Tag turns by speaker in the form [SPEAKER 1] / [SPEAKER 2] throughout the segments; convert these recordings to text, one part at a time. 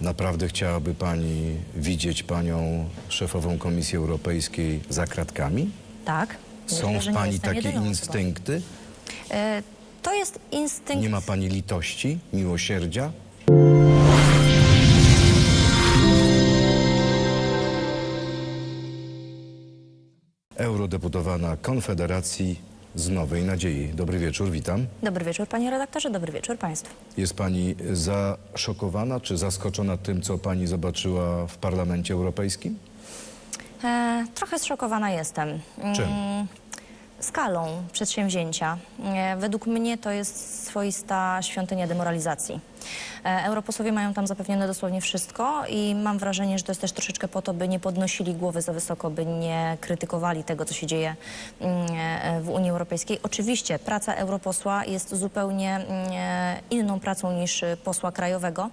[SPEAKER 1] Naprawdę chciałaby pani widzieć panią szefową Komisji Europejskiej za kratkami?
[SPEAKER 2] Tak.
[SPEAKER 1] Są
[SPEAKER 2] Myślę, że
[SPEAKER 1] w
[SPEAKER 2] nie
[SPEAKER 1] pani
[SPEAKER 2] jestem
[SPEAKER 1] takie
[SPEAKER 2] jedyną osobą.
[SPEAKER 1] instynkty?
[SPEAKER 2] E, To jest instynkt.
[SPEAKER 1] Nie ma pani litości, miłosierdzia? Eurodeputowana Konfederacji z Nowej Nadziei. Dobry wieczór, witam.
[SPEAKER 2] Dobry wieczór, panie redaktorze, dobry wieczór państwu.
[SPEAKER 1] Jest pani zaszokowana czy zaskoczona tym, co pani zobaczyła w Parlamencie Europejskim?
[SPEAKER 2] E, trochę zszokowana jestem. Mm,
[SPEAKER 1] Czym?
[SPEAKER 2] Skalą przedsięwzięcia. E, według mnie to jest swoista świątynia demoralizacji. E, europosłowie mają tam zapewnione dosłownie wszystko i mam wrażenie, że to jest też troszeczkę po to, by nie podnosili głowy za wysoko, by nie krytykowali tego, co się dzieje mm, e, w Unii Europejskiej. Oczywiście praca europosła jest zupełnie mm, e, inną pracą niż posła krajowego.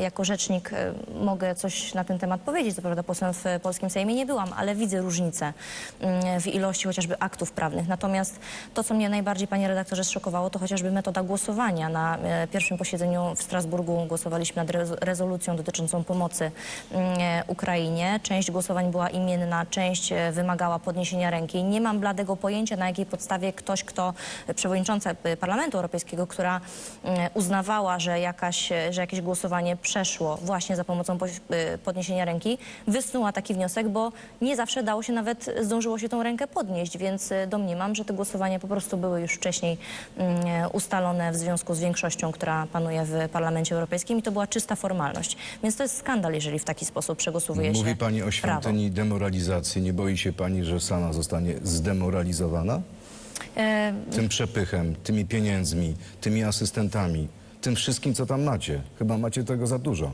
[SPEAKER 2] Jako rzecznik mogę coś na ten temat powiedzieć. Co prawda posłem w polskim Sejmie nie byłam, ale widzę różnicę mm, w ilości chociażby aktów prawnych. Natomiast to, co mnie najbardziej, panie redaktorze, zszokowało, to chociażby metoda głosowania. Na pierwszym posiedzeniu w Strasburgu głosowaliśmy nad rezo- rezolucją dotyczącą pomocy mm, e, Ukrainie. Część głosowań była imienna, część e, wymagała podniesienia ręki. Nie mam bladego pojęcia, na jakiej podstawie ktoś, kto e, przewodnicząca Parlamentu Europejskiego, która uznawała, że, jakaś, że jakieś głosowanie przeszło właśnie za pomocą podniesienia ręki, wysnuła taki wniosek, bo nie zawsze dało się nawet, zdążyło się tą rękę podnieść, więc domniemam, że te głosowania po prostu były już wcześniej mm, ustalone w związku z większością, która panuje w Parlamencie Europejskim i to była czysta formalność. Więc to jest skandal, jeżeli w taki sposób przegłosowuje się
[SPEAKER 1] Mówi pani o
[SPEAKER 2] prawo.
[SPEAKER 1] świątyni demoralizacji. Nie boi się pani, że sama zostanie zdemoralizowana?
[SPEAKER 2] E,
[SPEAKER 1] Tym przepychem, tymi pieniędzmi, tymi asystentami, tym wszystkim, co tam macie. Chyba macie tego za dużo.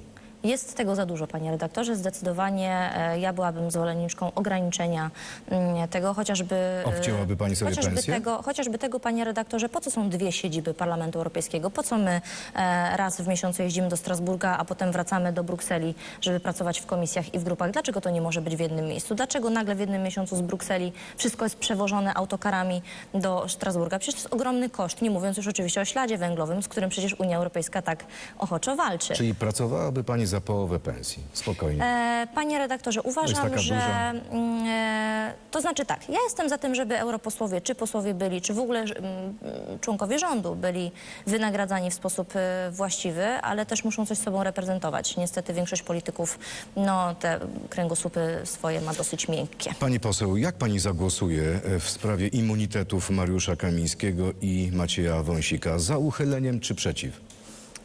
[SPEAKER 2] Jest tego za dużo, panie redaktorze. Zdecydowanie e, ja byłabym zwolenniczką ograniczenia mm, tego, chociażby...
[SPEAKER 1] Obcięłaby pani sobie
[SPEAKER 2] chociażby
[SPEAKER 1] pensję?
[SPEAKER 2] Tego, chociażby tego, panie redaktorze, po co są dwie siedziby Parlamentu Europejskiego? Po co my e, raz w miesiącu jeździmy do Strasburga, a potem wracamy do Brukseli, żeby pracować w komisjach i w grupach? Dlaczego to nie może być w jednym miejscu? Dlaczego nagle w jednym miesiącu z Brukseli wszystko jest przewożone autokarami do Strasburga? Przecież to jest ogromny koszt, nie mówiąc już oczywiście o śladzie węglowym, z którym przecież Unia Europejska tak ochoczo walczy.
[SPEAKER 1] Czyli pracowałaby pani za połowę pensji. Spokojnie.
[SPEAKER 2] E, Panie redaktorze, uważam, że mm, e, to znaczy tak, ja jestem za tym, żeby europosłowie, czy posłowie byli, czy w ogóle mm, członkowie rządu byli wynagradzani w sposób e, właściwy, ale też muszą coś sobą reprezentować. Niestety większość polityków, no te kręgosłupy swoje ma dosyć miękkie.
[SPEAKER 1] Pani poseł, jak pani zagłosuje e, w sprawie immunitetów Mariusza Kamińskiego i Macieja Wąsika? Za uchyleniem czy przeciw?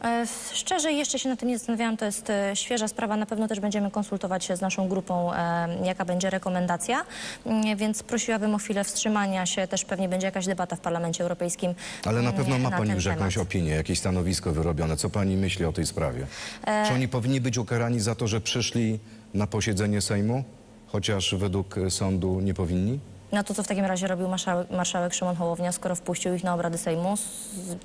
[SPEAKER 2] E, Szczerze jeszcze się nad tym nie zastanawiałam, to jest e, świeża sprawa, na pewno też będziemy konsultować się z naszą grupą, e, jaka będzie rekomendacja, Mm, więc prosiłabym o chwilę wstrzymania się, też pewnie będzie jakaś debata w Parlamencie Europejskim.
[SPEAKER 1] Ale na
[SPEAKER 2] mm,
[SPEAKER 1] pewno ma
[SPEAKER 2] na
[SPEAKER 1] pani już jakąś opinię, jakieś stanowisko wyrobione. Co pani myśli o tej sprawie? Czy oni powinni być ukarani za to, że przyszli na posiedzenie Sejmu, chociaż według sądu nie powinni?
[SPEAKER 2] No to co w takim razie robił marszałek, marszałek Szymon Hołownia, skoro wpuścił ich na obrady Sejmu, s-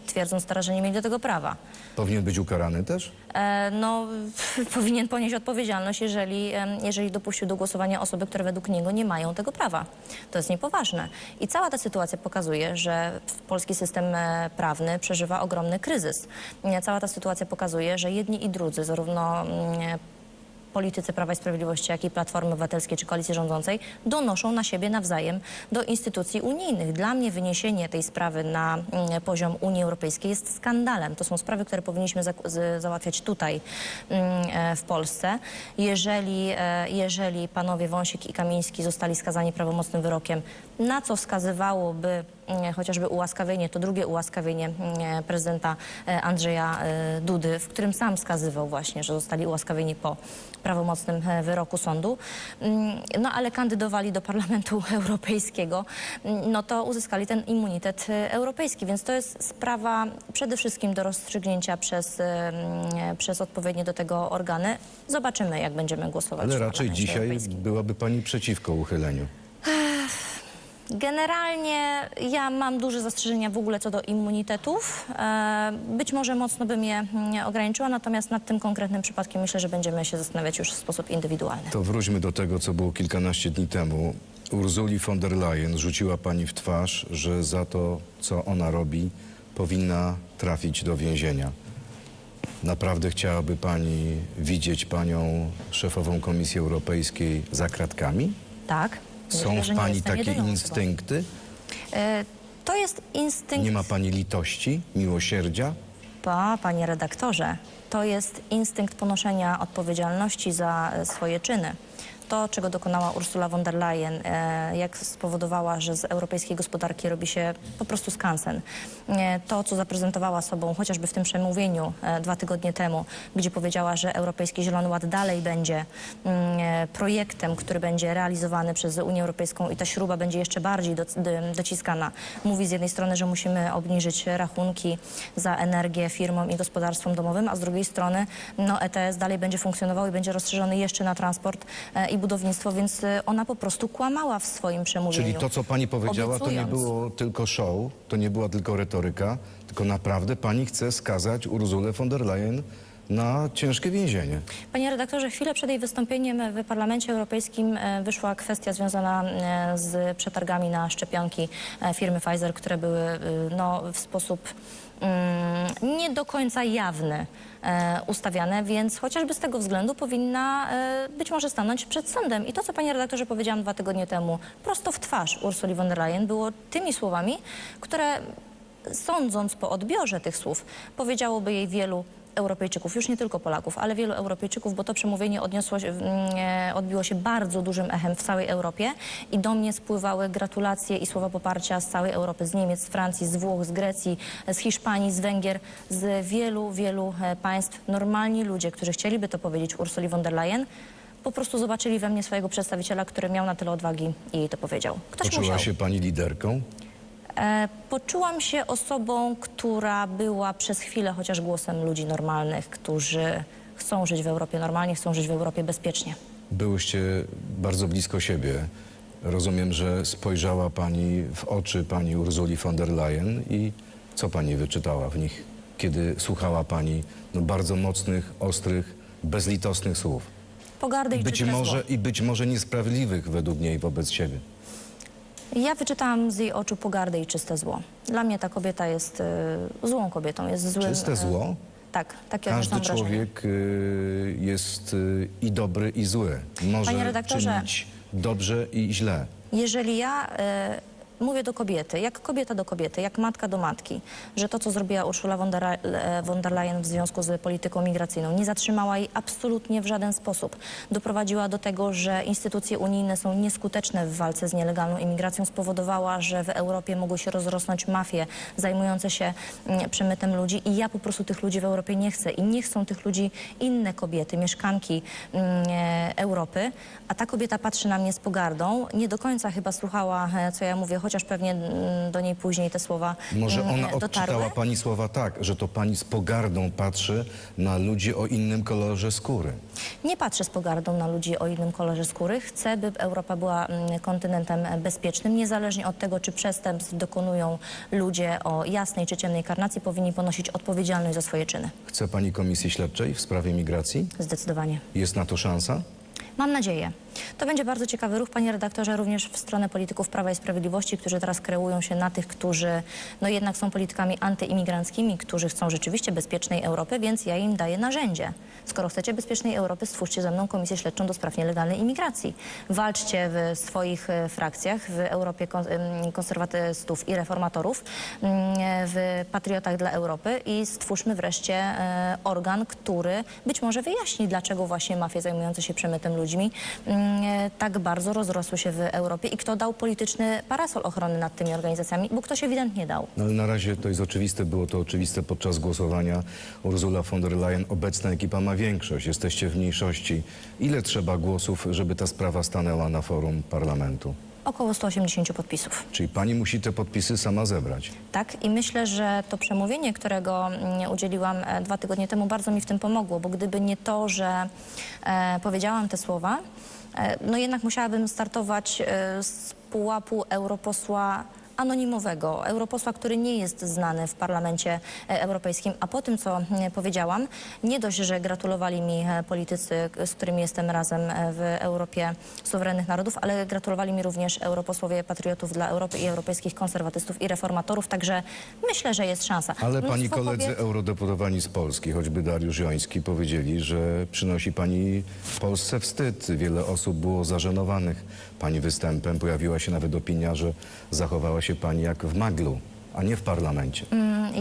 [SPEAKER 2] twierdząc teraz, że nie mieli do tego prawa?
[SPEAKER 1] Powinien być ukarany też?
[SPEAKER 2] E, no, powinien ponieść odpowiedzialność, jeżeli, em, jeżeli dopuścił do głosowania osoby, które według niego nie mają tego prawa. To jest niepoważne. I cała ta sytuacja pokazuje, że polski system e, prawny przeżywa ogromny kryzys. E, Cała ta sytuacja pokazuje, że jedni i drudzy, zarówno mm, politycy Prawa i Sprawiedliwości, jak i Platformy Obywatelskiej czy Koalicji Rządzącej donoszą na siebie nawzajem do instytucji unijnych. Dla mnie wyniesienie tej sprawy na mm, poziom Unii Europejskiej jest skandalem. To są sprawy, które powinniśmy za załatwiać tutaj mm, e, w Polsce. Jeżeli, e, jeżeli panowie Wąsik i Kamiński zostali skazani prawomocnym wyrokiem, na co wskazywałoby chociażby ułaskawienie, to drugie ułaskawienie mm, prezydenta e, Andrzeja e, Dudy, w którym sam wskazywał właśnie, że zostali ułaskawieni po prawomocnym e, wyroku sądu, Mm, no ale kandydowali do Parlamentu Europejskiego, mm, no to uzyskali ten immunitet e, europejski, więc to jest sprawa przede wszystkim do rozstrzygnięcia przez, e, mm, przez odpowiednie do tego organy. Zobaczymy, jak będziemy głosować
[SPEAKER 1] Ale raczej dzisiaj
[SPEAKER 2] Europejskim.
[SPEAKER 1] byłaby pani przeciwko uchyleniu.
[SPEAKER 2] Generalnie ja mam duże zastrzeżenia w ogóle co do immunitetów. E, Być może mocno bym je mm, ograniczyła, natomiast nad tym konkretnym przypadkiem myślę, że będziemy się zastanawiać już w sposób indywidualny.
[SPEAKER 1] To wróćmy do tego, co było kilkanaście dni temu. Urzuli von der Leyen rzuciła pani w twarz, że za to, co ona robi, powinna trafić do więzienia. Naprawdę chciałaby pani widzieć panią szefową Komisji Europejskiej za kratkami?
[SPEAKER 2] Tak.
[SPEAKER 1] Są w pani takie instynkty?
[SPEAKER 2] E, To jest instynkt...
[SPEAKER 1] Nie ma pani litości, miłosierdzia?
[SPEAKER 2] Pa, panie redaktorze, to jest instynkt ponoszenia odpowiedzialności za e, swoje czyny. To, czego dokonała Ursula von der Leyen, e, jak spowodowała, że z europejskiej gospodarki robi się po prostu skansen. E, To, co zaprezentowała sobą chociażby w tym przemówieniu e, dwa tygodnie temu, gdzie powiedziała, że Europejski Zielony Ład dalej będzie mm, projektem, który będzie realizowany przez Unię Europejską i ta śruba będzie jeszcze bardziej do, do, dociskana. Mówi z jednej strony, że musimy obniżyć rachunki za energię firmom i gospodarstwom domowym, a z drugiej strony no, ETS dalej będzie funkcjonował i będzie rozszerzony jeszcze na transport i budownictwo, więc e, ona po prostu kłamała w swoim przemówieniu.
[SPEAKER 1] Czyli to, co pani powiedziała, to nie
[SPEAKER 2] obiecując.
[SPEAKER 1] było tylko show, to nie była tylko retoryka, tylko naprawdę pani chce skazać Urzulę von der Leyen na ciężkie więzienie.
[SPEAKER 2] Panie redaktorze, chwilę przed jej wystąpieniem w Parlamencie Europejskim e, wyszła kwestia związana e, z przetargami na szczepionki e, firmy Pfizer, które były no, w sposób nie do końca jawny e, ustawiane, więc chociażby z tego względu powinna e, być może stanąć przed sądem. I to, co panie redaktorze powiedziałam dwa tygodnie temu, prosto w twarz Ursuli von der Leyen, było tymi słowami, które sądząc po odbiorze tych słów, powiedziałoby jej wielu Europejczyków, już nie tylko Polaków, ale wielu Europejczyków, bo to przemówienie odniosło się, mm, e, odbiło się bardzo dużym echem w całej Europie i do mnie spływały gratulacje i słowa poparcia z całej Europy, z Niemiec, z Francji, z Włoch, z Grecji, z Hiszpanii, z Węgier, z wielu, wielu e, państw. Normalni ludzie, którzy chcieliby to powiedzieć Ursuli von der Leyen, po prostu zobaczyli we mnie swojego przedstawiciela, który miał na tyle odwagi i jej to powiedział. Ktoś
[SPEAKER 1] Poczuła
[SPEAKER 2] musiał.
[SPEAKER 1] się pani liderką?
[SPEAKER 2] E, Poczułam się osobą, która była przez chwilę chociaż głosem ludzi normalnych, którzy chcą żyć w Europie normalnie, chcą żyć w Europie bezpiecznie.
[SPEAKER 1] Byłyście bardzo blisko siebie. Rozumiem, że spojrzała pani w oczy pani Urzuli von der Leyen i co pani wyczytała w nich, kiedy słuchała pani no, bardzo mocnych, ostrych, bezlitosnych słów?
[SPEAKER 2] Pogardę i
[SPEAKER 1] Być może, I być może niesprawiedliwych według niej wobec siebie.
[SPEAKER 2] Ja wyczytałam z jej oczu pogardę i czyste zło. Dla mnie ta kobieta jest e, złą kobietą, jest złym...
[SPEAKER 1] Czyste
[SPEAKER 2] e,
[SPEAKER 1] zło?
[SPEAKER 2] Tak, takie
[SPEAKER 1] Każdy
[SPEAKER 2] wrażenie.
[SPEAKER 1] człowiek y, jest y, i dobry, i zły. Może
[SPEAKER 2] Panie redaktorze.
[SPEAKER 1] czynić dobrze i źle.
[SPEAKER 2] Jeżeli ja mówię do kobiety, jak kobieta do kobiety, jak matka do matki, że to, co zrobiła Ursula von der, e, von der Leyen w związku z polityką migracyjną, nie zatrzymała jej absolutnie w żaden sposób. Doprowadziła do tego, że instytucje unijne są nieskuteczne w walce z nielegalną imigracją, spowodowała, że w Europie mogły się rozrosnąć mafie zajmujące się mm, przemytem ludzi i ja po prostu tych ludzi w Europie nie chcę i nie chcą tych ludzi inne kobiety, mieszkanki mm, e, Europy, a ta kobieta patrzy na mnie z pogardą, nie do końca chyba słuchała, e, co ja mówię, chociaż pewnie mm, do niej później te słowa
[SPEAKER 1] Może
[SPEAKER 2] mm,
[SPEAKER 1] ona
[SPEAKER 2] dotarły.
[SPEAKER 1] odczytała pani słowa tak, że to pani z pogardą patrzy na ludzi o innym kolorze skóry.
[SPEAKER 2] Nie patrzę z pogardą na ludzi o innym kolorze skóry. Chcę, by Europa była mm, kontynentem bezpiecznym. Niezależnie od tego, czy przestępstw dokonują ludzie o jasnej czy ciemnej karnacji, powinni ponosić odpowiedzialność za swoje czyny.
[SPEAKER 1] Chce pani komisji śledczej w sprawie migracji?
[SPEAKER 2] Zdecydowanie.
[SPEAKER 1] Jest na to szansa?
[SPEAKER 2] Mam nadzieję. To będzie bardzo ciekawy ruch, panie redaktorze, również w stronę polityków Prawa i Sprawiedliwości, którzy teraz kreują się na tych, którzy no jednak są politykami antyimigranckimi, którzy chcą rzeczywiście bezpiecznej Europy, więc ja im daję narzędzie. Skoro chcecie bezpiecznej Europy, stwórzcie ze mną Komisję Śledczą do spraw nielegalnej imigracji. Walczcie w swoich e, frakcjach, w Europie konserwatystów i reformatorów, mm, w Patriotach dla Europy i stwórzmy wreszcie e, organ, który być może wyjaśni, dlaczego właśnie mafie zajmujące się przemytem ludźmi mm, tak bardzo rozrosły się w Europie i kto dał polityczny parasol ochrony nad tymi organizacjami, bo ktoś ewidentnie dał.
[SPEAKER 1] No, ale na razie to jest oczywiste, było to oczywiste podczas głosowania. Ursula von der Leyen, obecna ekipa ma większość, jesteście w mniejszości. Ile trzeba głosów, żeby ta sprawa stanęła na forum parlamentu?
[SPEAKER 2] Około 180 podpisów.
[SPEAKER 1] Czyli pani musi te podpisy sama zebrać.
[SPEAKER 2] Tak, i myślę, że to przemówienie, którego mm, udzieliłam e, dwa tygodnie temu, bardzo mi w tym pomogło, bo gdyby nie to, że e, powiedziałam te słowa, e, no jednak musiałabym startować e, z pułapu europosła anonimowego, europosła, który nie jest znany w Parlamencie e, Europejskim, a po tym, co powiedziałam, nie dość, że gratulowali mi e, politycy, z którymi jestem razem e, w Europie Suwerennych Narodów, ale gratulowali mi również europosłowie patriotów dla Europy i europejskich konserwatystów i reformatorów, także myślę, że jest szansa.
[SPEAKER 1] Ale pani
[SPEAKER 2] Mnóstwo
[SPEAKER 1] koledzy
[SPEAKER 2] kobiet-
[SPEAKER 1] eurodeputowani z Polski, choćby Dariusz Joński, powiedzieli, że przynosi pani Polsce wstyd. Wiele osób było zażenowanych pani występem. Pojawiła się nawet opinia, że zachowała się pani jak w maglu, a nie w parlamencie.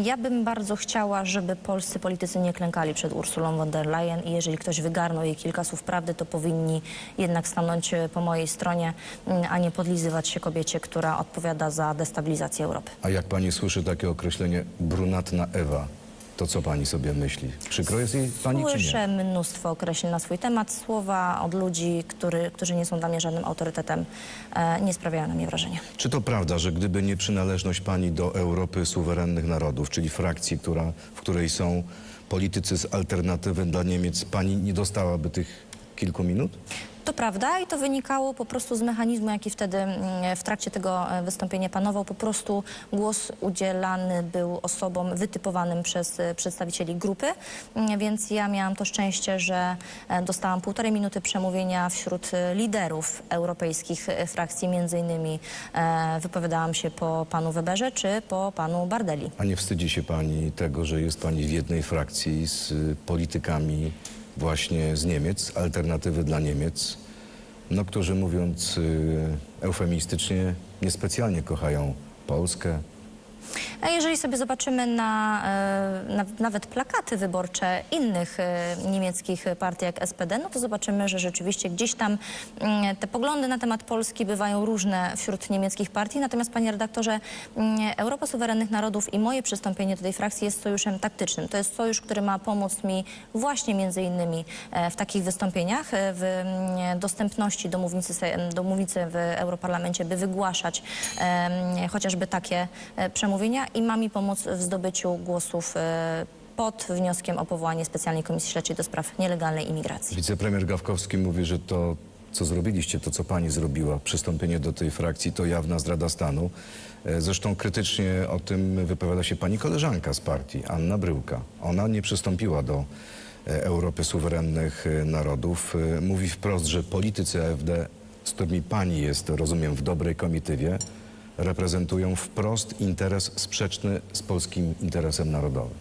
[SPEAKER 2] Ja bym bardzo chciała, żeby polscy politycy nie klękali przed Ursulą von der Leyen i jeżeli ktoś wygarnął jej kilka słów prawdy, to powinni jednak stanąć e, po mojej stronie, mm, a nie podlizywać się kobiecie, która odpowiada za destabilizację Europy.
[SPEAKER 1] A jak pani słyszy takie określenie brunatna Ewa, to co pani sobie myśli? Przykro jest jej pani czy nie?
[SPEAKER 2] Słyszę mnóstwo określeń na swój temat. Słowa od ludzi, który, którzy nie są dla mnie żadnym autorytetem, e, nie sprawiają na mnie wrażenia.
[SPEAKER 1] Czy to prawda, że gdyby nie przynależność pani do Europy suwerennych narodów, czyli frakcji, która, w której są politycy z alternatywy dla Niemiec, pani nie dostałaby tych kilku minut?
[SPEAKER 2] To prawda i to wynikało po prostu z mechanizmu, jaki wtedy mm, w trakcie tego e, wystąpienia panował. Po prostu głos udzielany był osobom wytypowanym przez e, przedstawicieli grupy, Mm, więc ja miałam to szczęście, że e, dostałam półtorej minuty przemówienia wśród liderów europejskich frakcji, między innymi wypowiadałam się po panu Weberze czy po panu Bardeli.
[SPEAKER 1] A nie wstydzi się pani tego, że jest pani w jednej frakcji z politykami właśnie z Niemiec, alternatywy dla Niemiec, no, którzy mówiąc y, eufemistycznie niespecjalnie kochają Polskę,
[SPEAKER 2] A jeżeli sobie zobaczymy na, e, na, nawet plakaty wyborcze innych e, niemieckich partii jak SPD, no to zobaczymy, że rzeczywiście gdzieś tam mm, te poglądy na temat Polski bywają różne wśród niemieckich partii. Natomiast, panie redaktorze, mm, Europa Suwerennych Narodów i moje przystąpienie do tej frakcji jest sojuszem taktycznym. To jest sojusz, który ma pomóc mi właśnie między innymi e, w takich wystąpieniach, w mm, dostępności do mównicy, do mównicy w Europarlamencie, by wygłaszać chociażby takie e, i ma mi pomóc w zdobyciu głosów e, pod wnioskiem o powołanie specjalnej komisji śledczej do spraw nielegalnej imigracji.
[SPEAKER 1] Wicepremier Gawkowski mówi, że to, co zrobiliście, to, co pani zrobiła, przystąpienie do tej frakcji, to jawna zdrada stanu. E, Zresztą krytycznie o tym wypowiada się pani koleżanka z partii, Anna Bryłka. Ona nie przystąpiła do e, Europy Suwerennych Narodów. Mówi wprost, że politycy AfD, z którymi pani jest, rozumiem, w dobrej komitywie, reprezentują wprost interes sprzeczny z polskim interesem narodowym.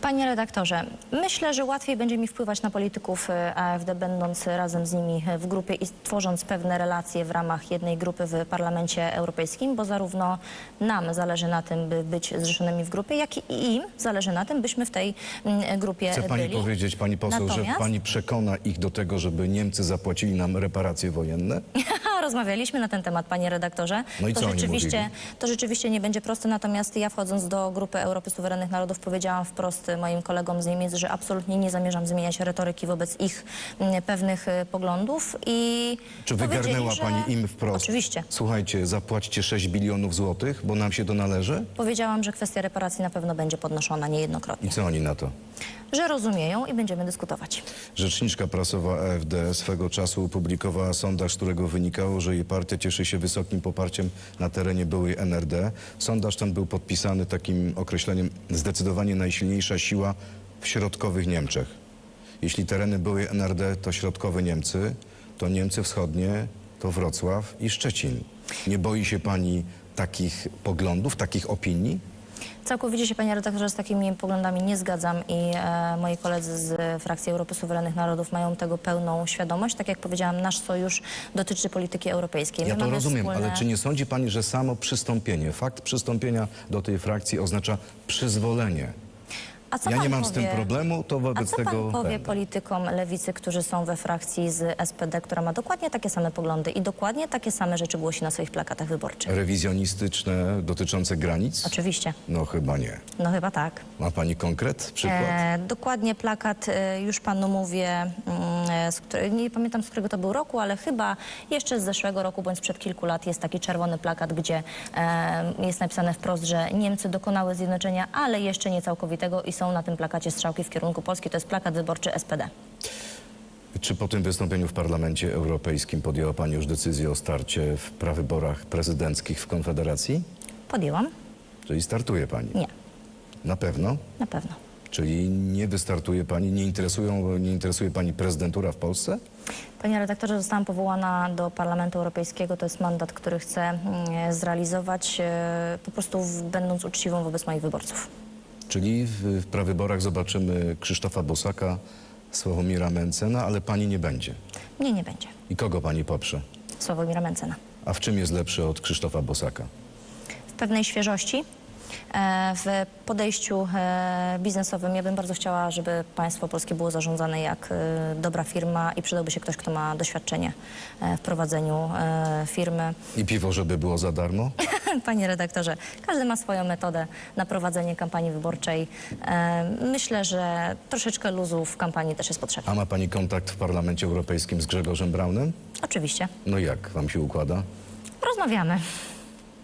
[SPEAKER 2] Panie redaktorze, myślę, że łatwiej będzie mi wpływać na polityków e, AfD, będąc razem z nimi w grupie i tworząc pewne relacje w ramach jednej grupy w Parlamencie Europejskim, bo zarówno nam zależy na tym, by być zrzeszonymi w grupie, jak i im zależy na tym, byśmy w tej mm, grupie
[SPEAKER 1] Chce pani
[SPEAKER 2] byli.
[SPEAKER 1] powiedzieć, pani poseł, że
[SPEAKER 2] Natomiast-
[SPEAKER 1] pani przekona ich do tego, żeby Niemcy zapłacili nam reparacje wojenne?
[SPEAKER 2] Rozmawialiśmy na ten temat, panie redaktorze.
[SPEAKER 1] No i
[SPEAKER 2] to
[SPEAKER 1] co oni
[SPEAKER 2] rzeczywiście,
[SPEAKER 1] mówili?
[SPEAKER 2] To rzeczywiście nie będzie proste, natomiast ja wchodząc do grupy Europy Suwerennych Narodów powiedziałam wprost moim kolegom z Niemiec, że absolutnie nie zamierzam zmieniać retoryki wobec ich mm, pewnych e, poglądów i
[SPEAKER 1] Czy wygarnęła
[SPEAKER 2] że...
[SPEAKER 1] pani im wprost?
[SPEAKER 2] Oczywiście.
[SPEAKER 1] Słuchajcie, zapłaćcie 6 bilionów złotych, bo nam się to należy?
[SPEAKER 2] Powiedziałam, że kwestia reparacji na pewno będzie podnoszona niejednokrotnie.
[SPEAKER 1] I co oni na to?
[SPEAKER 2] Że rozumieją i będziemy dyskutować.
[SPEAKER 1] Rzeczniczka prasowa AfD swego czasu opublikowała sondaż, z którego wynikało, że jej partia cieszy się wysokim poparciem na terenie byłej NRD. Sondaż ten był podpisany takim określeniem zdecydowanie najsilniejsza siła w środkowych Niemczech. Jeśli tereny byłej NRD to środkowe Niemcy, to Niemcy wschodnie to Wrocław i Szczecin. Nie boi się pani takich poglądów, takich opinii?
[SPEAKER 2] Całkowicie się, panie redaktorze, z takimi poglądami nie zgadzam i e, moi koledzy z frakcji Europy Suwerennych Narodów mają tego pełną świadomość. Tak jak powiedziałam, nasz sojusz dotyczy polityki europejskiej.
[SPEAKER 1] Ja
[SPEAKER 2] My
[SPEAKER 1] to
[SPEAKER 2] mamy
[SPEAKER 1] rozumiem,
[SPEAKER 2] wspólne-
[SPEAKER 1] ale czy nie sądzi pani, że samo przystąpienie, fakt przystąpienia do tej frakcji oznacza przyzwolenie?
[SPEAKER 2] A co
[SPEAKER 1] Ja
[SPEAKER 2] pan
[SPEAKER 1] nie mam z tym
[SPEAKER 2] powie-
[SPEAKER 1] problemu, to
[SPEAKER 2] A
[SPEAKER 1] wobec
[SPEAKER 2] co
[SPEAKER 1] tego
[SPEAKER 2] pan powie
[SPEAKER 1] będę.
[SPEAKER 2] politykom lewicy, którzy są we frakcji z SPD, która ma dokładnie takie same poglądy i dokładnie takie same rzeczy głosi na swoich plakatach wyborczych?
[SPEAKER 1] Rewizjonistyczne dotyczące granic?
[SPEAKER 2] Oczywiście.
[SPEAKER 1] No chyba nie.
[SPEAKER 2] No chyba tak.
[SPEAKER 1] Ma pani konkret, przykład?
[SPEAKER 2] E, dokładnie plakat, e, już panu mówię, mm, z nie pamiętam z którego to był roku, ale chyba jeszcze z zeszłego roku bądź sprzed kilku lat jest taki czerwony plakat, gdzie e, jest napisane wprost, że Niemcy dokonały zjednoczenia, ale jeszcze nie całkowitego i są na tym plakacie strzałki w kierunku Polski. To jest plakat wyborczy SPD.
[SPEAKER 1] Czy po tym wystąpieniu w Parlamencie Europejskim podjęła pani już decyzję o starcie w prawyborach prezydenckich w Konfederacji?
[SPEAKER 2] Podjęłam?
[SPEAKER 1] Czyli startuje pani?
[SPEAKER 2] Nie,
[SPEAKER 1] Na pewno?
[SPEAKER 2] na pewno.
[SPEAKER 1] Czyli nie wystartuje pani, nie, interesują, nie interesuje pani prezydentura w Polsce?
[SPEAKER 2] Panie redaktorze, zostałam powołana do Parlamentu Europejskiego. To jest mandat, który chcę mm, zrealizować, e, po prostu będąc uczciwą wobec moich wyborców.
[SPEAKER 1] Czyli w, w prawyborach zobaczymy Krzysztofa Bosaka, Sławomira Mencena, ale pani nie będzie.
[SPEAKER 2] Nie, nie będzie.
[SPEAKER 1] I kogo pani poprze?
[SPEAKER 2] Sławomira Mencena.
[SPEAKER 1] A w czym jest lepszy od Krzysztofa Bosaka?
[SPEAKER 2] w pewnej świeżości, w podejściu e, biznesowym. Ja bym bardzo chciała, żeby państwo polskie było zarządzane jak e, dobra firma i przydałby się ktoś, kto ma doświadczenie e, w prowadzeniu e, firmy.
[SPEAKER 1] I piwo, żeby było za darmo?
[SPEAKER 2] Panie redaktorze, każdy ma swoją metodę na prowadzenie kampanii wyborczej. E, Myślę, że troszeczkę luzu w kampanii też jest potrzebne.
[SPEAKER 1] A ma pani kontakt w Parlamencie Europejskim z Grzegorzem Braunem?
[SPEAKER 2] Oczywiście.
[SPEAKER 1] No jak wam się układa?
[SPEAKER 2] Rozmawiamy.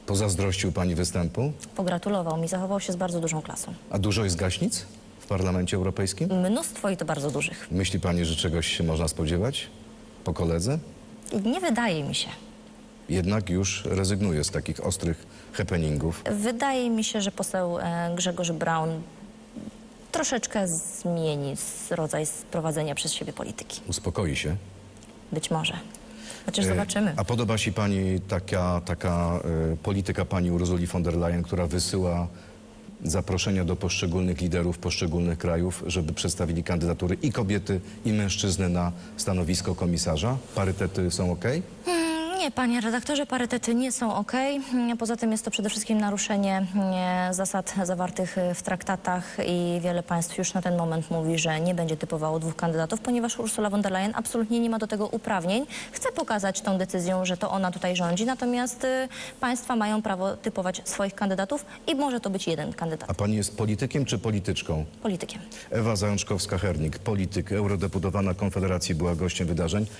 [SPEAKER 1] Pozazdrościł pani występu?
[SPEAKER 2] Pogratulował mi, zachował się z bardzo dużą klasą.
[SPEAKER 1] A dużo jest gaśnic w Parlamencie Europejskim?
[SPEAKER 2] Mnóstwo i to bardzo dużych.
[SPEAKER 1] Myśli pani, że czegoś się można spodziewać po koledze?
[SPEAKER 2] Nie wydaje mi się.
[SPEAKER 1] Jednak już rezygnuje z takich ostrych happeningów.
[SPEAKER 2] Wydaje mi się, że poseł e, Grzegorz Braun troszeczkę zmieni s- rodzaj prowadzenia przez siebie polityki.
[SPEAKER 1] Uspokoi się.
[SPEAKER 2] Być może. Chociaż
[SPEAKER 1] E,
[SPEAKER 2] zobaczymy.
[SPEAKER 1] A podoba się pani taka, taka e, polityka pani Urzuli von der Leyen, która wysyła zaproszenia do poszczególnych liderów poszczególnych krajów, żeby przedstawili kandydatury i kobiety, i mężczyzny na stanowisko komisarza? Parytety są ok?
[SPEAKER 2] Nie, panie redaktorze, parytety nie są ok. Poza tym jest to przede wszystkim naruszenie mm, zasad zawartych y, w traktatach i wiele państw już na ten moment mówi, że nie będzie typowało dwóch kandydatów, ponieważ Ursula von der Leyen absolutnie nie ma do tego uprawnień. Chce pokazać tą decyzją, że to ona tutaj rządzi, natomiast y, państwa mają prawo typować swoich kandydatów i może to być jeden kandydat.
[SPEAKER 1] A pani jest politykiem czy polityczką?
[SPEAKER 2] Politykiem.
[SPEAKER 1] Ewa Zajączkowska-Hernik, polityk, eurodeputowana Konfederacji, była gościem wydarzeń.